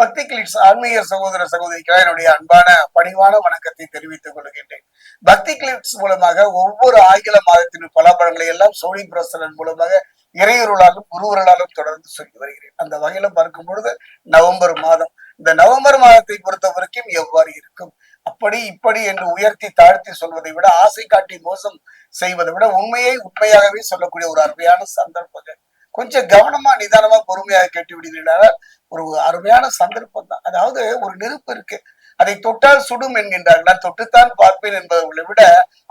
பக்தி கிளிட்ஸ் ஆன்மீக சகோதர சகோதரிக்கு என்னுடைய அன்பான பணிவான வணக்கத்தை தெரிவித்துக் கொள்கின்றேன். பக்தி கிளிட்ஸ் மூலமாக ஒவ்வொரு ஆங்கில மாதத்தின் பலாபலங்களை எல்லாம் சோழி பிரசனன் மூலமாக இறையொருளாலும் குருவர்களாலும் தொடர்ந்து சொல்லி வருகிறேன். அந்த வகையில பார்க்கும் பொழுது நவம்பர் மாதம். இந்த நவம்பர் மாதத்தை பொறுத்த வரைக்கும் எவ்வாறு இருக்கும்? அப்படி இப்படி என்று உயர்த்தி தாழ்த்தி சொல்வதை விட ஆசை காட்டி மோசம் செய்வதை விட உண்மையை உண்மையாகவே சொல்லக்கூடிய ஒரு அருமையான சந்தர்ப்பங்கள். கொஞ்சம் கவனமா நிதானமா பொறுமையாக கேட்டு விடுகிறீர்கள் ஒரு அருமையான சந்தர்ப்பம் தான் அதாவது ஒரு நெருப்பு இருக்கு. அதை தொட்டால் சுடும் என்கின்றார்கள். நான் தொட்டுத்தான் பார்ப்பேன் என்பதை விட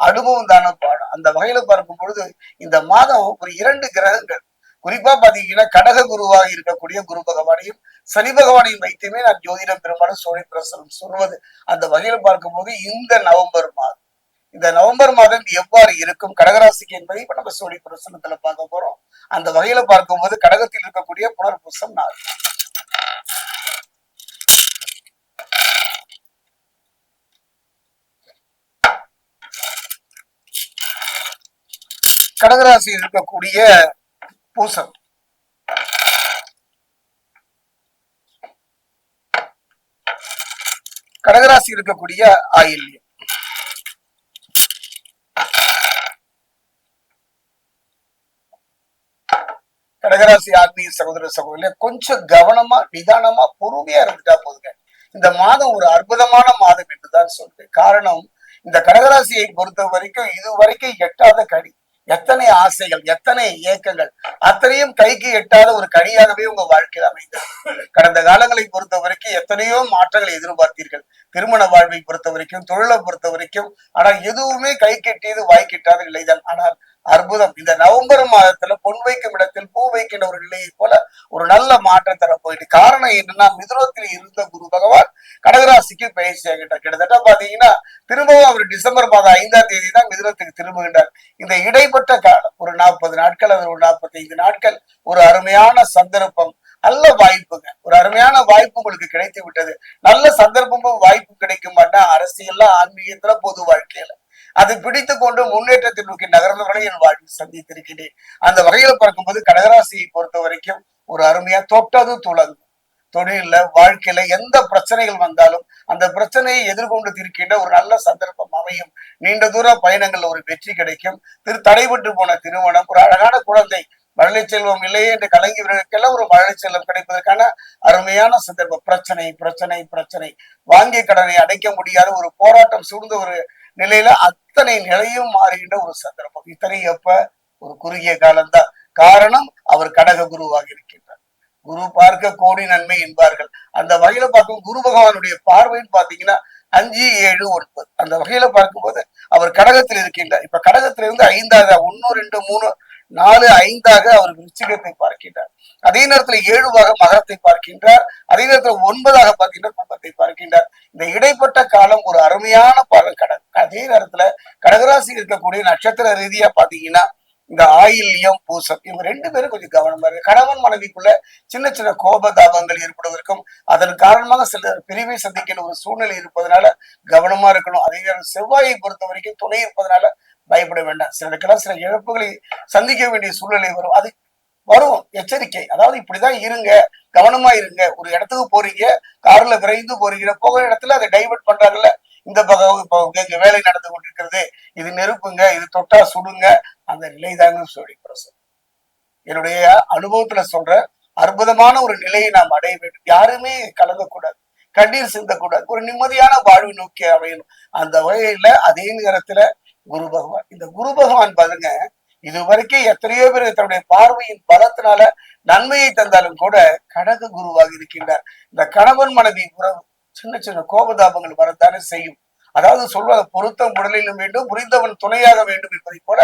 அனுபவம் தானே பாடம். அந்த வகையில பார்க்கும் பொழுது இந்த மாதம் ஒரு இரண்டு கிரகங்கள். குறிப்பா பாத்தீங்கன்னா கடக குருவாக இருக்கக்கூடிய குரு பகவானையும் சனி பகவானையும் வைத்துமே நான் ஜோதிடம் பெரும்பாலும் சோழி பிரசனம் சொல்வது. அந்த வகையில பார்க்கும்போது இந்த நவம்பர் மாதம். இந்த நவம்பர் மாதம் எவ்வாறு இருக்கும்? கடகராசிக்கு என்பதை இப்ப நம்ம சோழி பிரசனத்துல பார்க்க போறோம். அந்த வகையில பார்க்கும்போது கடகத்தில் இருக்கக்கூடிய புனர்பூசம் நாள். கடகராசியில் இருக்கக்கூடிய பூசம். கடகராசி இருக்கக்கூடிய ஆயில்யம். கடகராசி ஆத்மீக சகோதர சகோதரில கொஞ்சம் கவனமா நிதானமா பொறுமையா இருந்துட்டா போதுங்க. இந்த மாதம் ஒரு அற்புதமான மாதம் என்றுதான் சொல்றேன் காரணம் இந்த கடகராசியை பொறுத்த வரைக்கும் இது வரைக்கும் எட்டாத கடி எத்தனை ஆசைகள் எத்தனை ஏக்கங்கள் அத்தனையும் கைக்கு எட்டாத ஒரு கனியாகவே உங்க வாழ்க்கையில் அமைந்தது. கடந்த காலங்களை பொறுத்த வரைக்கும் எத்தனையோ மாற்றங்களை எதிர்பார்த்தீர்கள். திருமண வாழ்வை பொறுத்த வரைக்கும் தொழிலை பொறுத்த வரைக்கும் ஆனால் எதுவுமே கை கெட்டியது வாய் கிட்டாத நிலைதான். ஆனால் அற்புதம். இந்த நவம்பர் மாதத்துல பொன் வைக்கும் இடத்தில் பூ வைக்கின்ற ஒரு நிலையை போல ஒரு நல்ல மாற்றம் தர போயிட்டு காரணம் என்னன்னா மிதுரத்தில் இருந்த குரு பகவான் கடகராசிக்கு பயிற்சி ஆகிட்டார் கிட்டத்தட்ட பாத்தீங்கன்னா திரும்பவும் அவர் டிசம்பர் மாதம் ஐந்தாம் தேதி தான் மிதுரத்துக்கு திரும்புகின்றார். இந்த இடைப்பட்ட காலம் ஒரு நாற்பது நாட்கள் அது ஒரு நாற்பத்தி ஐந்து நாட்கள் ஒரு அருமையான சந்தர்ப்பம். நல்ல வாய்ப்புங்க. ஒரு அருமையான வாய்ப்பு உங்களுக்கு கிடைத்து விட்டது. நல்ல சந்தர்ப்பமும் வாய்ப்பு கிடைக்கும் மாட்டா அரசியல்ல ஆன்மீகத்துல பொது வாழ்க்கையில. அதை பிடித்து கொண்டு முன்னேற்றத்தை நோக்கி நகர்ந்தவர்களை என் வாழ்வில் சந்தித்திருக்கிறேன். அந்த வகையில பார்க்கும்போது கடகராசியை பொறுத்த வரைக்கும் ஒரு அருமையா தொட்டது துளங்கும். தொழில வாழ்க்கையில எந்த பிரச்சனைகள் வந்தாலும் அந்த பிரச்சனையை எதிர்கொண்டு தீர்க்கின்ற ஒரு நல்ல சந்தர்ப்பம் அமையும். நீண்ட தூர பயணங்கள்ல ஒரு வெற்றி கிடைக்கும். திரு தடைபட்டு போன திருமணம் ஒரு அழகான குழந்தை மழலை செல்வம் இல்லையே என்று கலங்கியவர்களுக்கெல்லாம் ஒரு மழலை செல்வம் கிடைப்பதற்கான அருமையான சந்தர்ப்பம். பிரச்சனை பிரச்சனை பிரச்சனை. வாங்கிய கடனை அடைக்க முடியாத ஒரு போராட்டம் சூழ்ந்த ஒரு நிலையில அத்தனை நிலையும் மாறுகின்ற ஒரு சந்தர்ப்பம். இத்தனை எப்ப? ஒரு குறுகிய காலம்தான். காரணம் அவர் கடக குருவாக இருக்கின்றார். குரு பார்க்க கோடி நன்மை என்பார்கள். அந்த வகையில பார்க்கும் குரு பகவானுடைய பார்வைன்னு பாத்தீங்கன்னா அஞ்சு ஏழு ஒன்பது. அந்த வகையில பார்க்கும்போது அவர் கடகத்தில் இருக்கின்றார். இப்ப கடகத்திலிருந்து ஐந்தாவது ஒன்னு ரெண்டு மூணு நாலு ஐந்தாக அவர் விருச்சிகத்தை பார்க்கின்றார். அதே நேரத்துல ஏழுவாக மகரத்தை பார்க்கின்றார். அதே நேரத்துல ஒன்பதாக பார்க்கின்றார் கும்பத்தை பார்க்கின்றார். இந்த இடைப்பட்ட காலம் ஒரு அருமையான பலன் அதே நேரத்துல கடகராசி இருக்கக்கூடிய நட்சத்திர ரீதியா பாத்தீங்கன்னா இந்த ஆயில்யம் பூசம் இவங்க ரெண்டு பேரும் கொஞ்சம் கவனமா இருக்கு கணவன் மனைவிக்குள்ள சின்ன சின்ன கோபதாபங்கள் ஏற்படுவதற்கும் அதன் காரணமாக சில பிரிவை சந்திக்கிற ஒரு சூழ்நிலை இருப்பதனால கவனமா இருக்கணும். அதே நேரம் செவ்வாயை பொறுத்த வரைக்கும் துணை இருப்பதனால பயப்பட வேண்டாம். சிலருக்கெல்லாம் சில இழப்புகளை சந்திக்க வேண்டிய சூழ்நிலை வரும். அது வரும். எச்சரிக்கை. அதாவது இப்படிதான் இருங்க. கவனமா இருங்க. ஒரு இடத்துக்கு போறீங்க. கார்ல விரைந்து போறீங்க. போகிற இடத்துல அதை டைவர்ட் பண்றாங்கல்ல. இந்த பக்கம் இப்போ இங்க வேலை நடந்து கொண்டிருக்கிறது. இது நெருப்புங்க. இது தொட்டா சுடுங்க. அந்த நிலை தாங்க சொல்லி பிரசன் என்னுடைய அனுபவத்துல சொல்ற அற்புதமான ஒரு நிலையை நாம் அடைய வேண்டும். யாருமே கலங்கக்கூடாது. கண்ணீர் சிந்தக்கூடாது. ஒரு நிம்மதியான வாழ்வு நோக்கி அமையணும். அந்த வகையில அதே நேரத்துல குரு பகவான் இந்த குரு பகவான் பாருங்க இது வரைக்கும் எத்தனையோ பேர் தன்னுடைய பார்வையின் பலத்தினால நன்மையை தந்தாலும் கூட கடக குருவாக இருக்கின்றார். இந்த கணவன் மனைவி உறவு சின்ன சின்ன கோபதாபங்கள் வரத்தானே செய்யும். அதாவது சொல்வது பொருத்தம் உடலிலும் வேண்டும் புரிந்தவன் துணையாக வேண்டும் என்பதை போல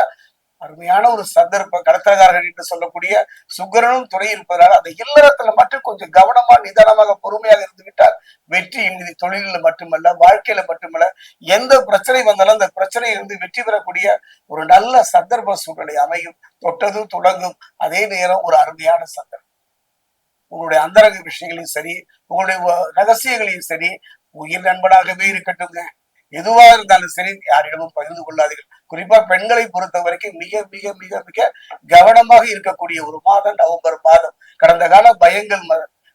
அருமையான ஒரு சந்தர்ப்பம் கடத்தகாரர்கள் என்று சொல்லக்கூடிய சுக்கரனும் துணை இருப்பதால் அந்த இல்லறத்துல மட்டும் கொஞ்சம் கவனமா நிதானமாக பொறுமையாக இருந்து விட்டால் வெற்றி என்பது தொழிலில் மட்டுமல்ல வாழ்க்கையில மட்டுமல்ல எந்த பிரச்சனை வந்தாலும் அந்த பிரச்சனையிலிருந்து வெற்றி பெறக்கூடிய ஒரு நல்ல சந்தர்ப்ப சூழ்நிலை அமையும். தொட்டதும் தொடங்கும். அதே நேரம் ஒரு அருமையான சந்தர்ப்பம். உங்களுடைய அந்தரங்க விஷயங்களையும் சரி உங்களுடைய ரகசியங்களையும் சரி உயிர் நண்பனாகவே இருக்கட்டுங்க. எதுவா இருந்தாலும் சரி யாரிடமும் பகிர்ந்து கொள்ளாதீர்கள். குறிப்பா பெண்களை பொறுத்த வரைக்கும் மிக மிக மிக மிக கவனமாக இருக்கக்கூடிய ஒரு மாதம் நவம்பர் மாதம். கடந்த கால பயங்கள்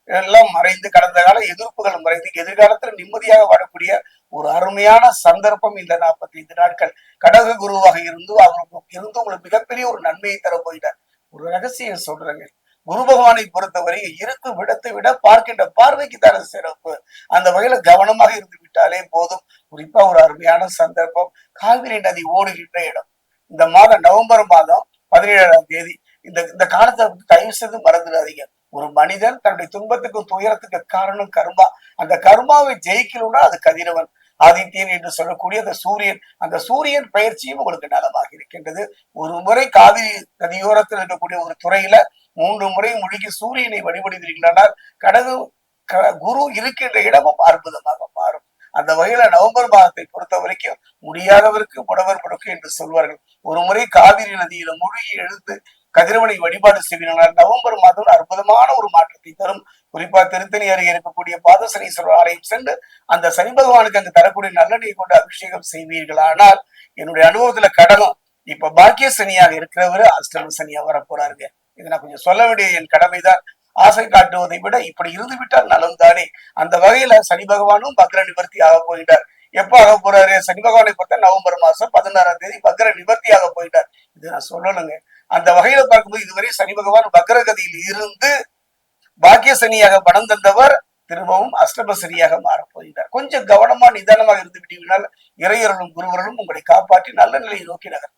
எல்லாம் மறைந்து கடந்த கால எதிர்ப்புகள் மறைந்து எதிர்காலத்தில் நிம்மதியாக வாழக்கூடிய ஒரு அருமையான சந்தர்ப்பம் இந்த நாற்பத்தி ஐந்து நாட்கள். கடக குருவாக இருந்து அவருக்கு இருந்து உங்களுக்கு மிகப்பெரிய ஒரு நன்மையை தர போயிட்டார் ஒரு ரகசியம் சொல்றேங்க. குரு பகவானை பொறுத்தவரை இருக்கும் விடத்தை விட பார்க்கின்ற பார்வைக்கு தான சிறப்பு. அந்த வகையில கவனமாக இருந்து விட்டாலே போதும். குறிப்பா ஒரு அருமையான சந்தர்ப்பம். காவிரி நதி ஓடுகின்ற இடம். இந்த மாதம் நவம்பர் மாதம் பதினேழாம் தேதி. இந்த இந்த காலத்தை தயவு செய்து மறந்துடாதீங்க. ஒரு மனிதன் தன்னுடைய துன்பத்துக்கும் துயரத்துக்கு காரணம் கருமா. அந்த கருமாவை ஜெயிக்கணும்னா அது கதிரவன் ஆதித்யன் என்று சொல்லக்கூடிய அந்த சூரியன். அந்த சூரியன் பயிற்சியும் உங்களுக்கு நலமாக இருக்கின்றது. ஒரு முறை காவிரி நதியோரத்தில் இருக்கக்கூடிய ஒரு துறையில மூன்று முறை முழுகி சூரியனை வழிபடுகிறீர்களானால் கடகு க- குரு இருக்கின்ற இடமும் அற்புதமாக மாறும். அந்த வகையில நவம்பர் மாதத்தை பொறுத்த வரைக்கும் முடியாதவருக்கு முடவர் முடக்கு என்று சொல்வார்கள். ஒரு முறை காவிரி நதியில மூழ்கி எழுந்து கதிரவனை வழிபாடு செய்வீர்கள் நவம்பர் மாதம் அற்புதமான ஒரு மாற்றத்தை தரும். குறிப்பா திருத்தணி அருகே இருக்கக்கூடிய பாதசனீஸ்வரர் ஆலயம் சென்று அந்த சனி பகவானுக்கு அங்கு தரக்கூடிய நல்லெண்ணெய் கொண்டு அபிஷேகம் செய்வீர்களானால் என்னுடைய அனுபவத்துல கடலும் இப்ப பாக்கிய சனியாக இருக்கிறவர் அஷ்டம சனியா வர போறாருங்க இதை நான் கொஞ்சம் சொல்ல வேண்டிய என் கடமைதான். ஆசை காட்டுவதை விட இப்படி இருந்து விட்டால் நலம் தானே அந்த வகையில சனி பகவானும் பக்ர நிவர்த்தி ஆக போயிட்டார் எப்ப ஆக போறாரு? சனி பகவானை பார்த்தா நவம்பர் மாசம் பதினாறாம் தேதி பக்ர நிவர்த்தி ஆக போயிட்டார் இது நான் சொல்லணுங்க. அந்த வகையில பார்க்கும்போது இதுவரை சனி பகவான் பக்ரகதியில் இருந்து பாக்கிய சனியாக பணம் தந்தவர் திரும்பவும் அஷ்டம சனியாக மாறப் போகிறார். கொஞ்சம் கவனமா நிதானமாக இருந்து விட்டீங்கனால் இறையர்களும் குருவர்களும் உங்களை காப்பாற்றி நல்ல நிலையை நோக்கி நகர்த்தும்.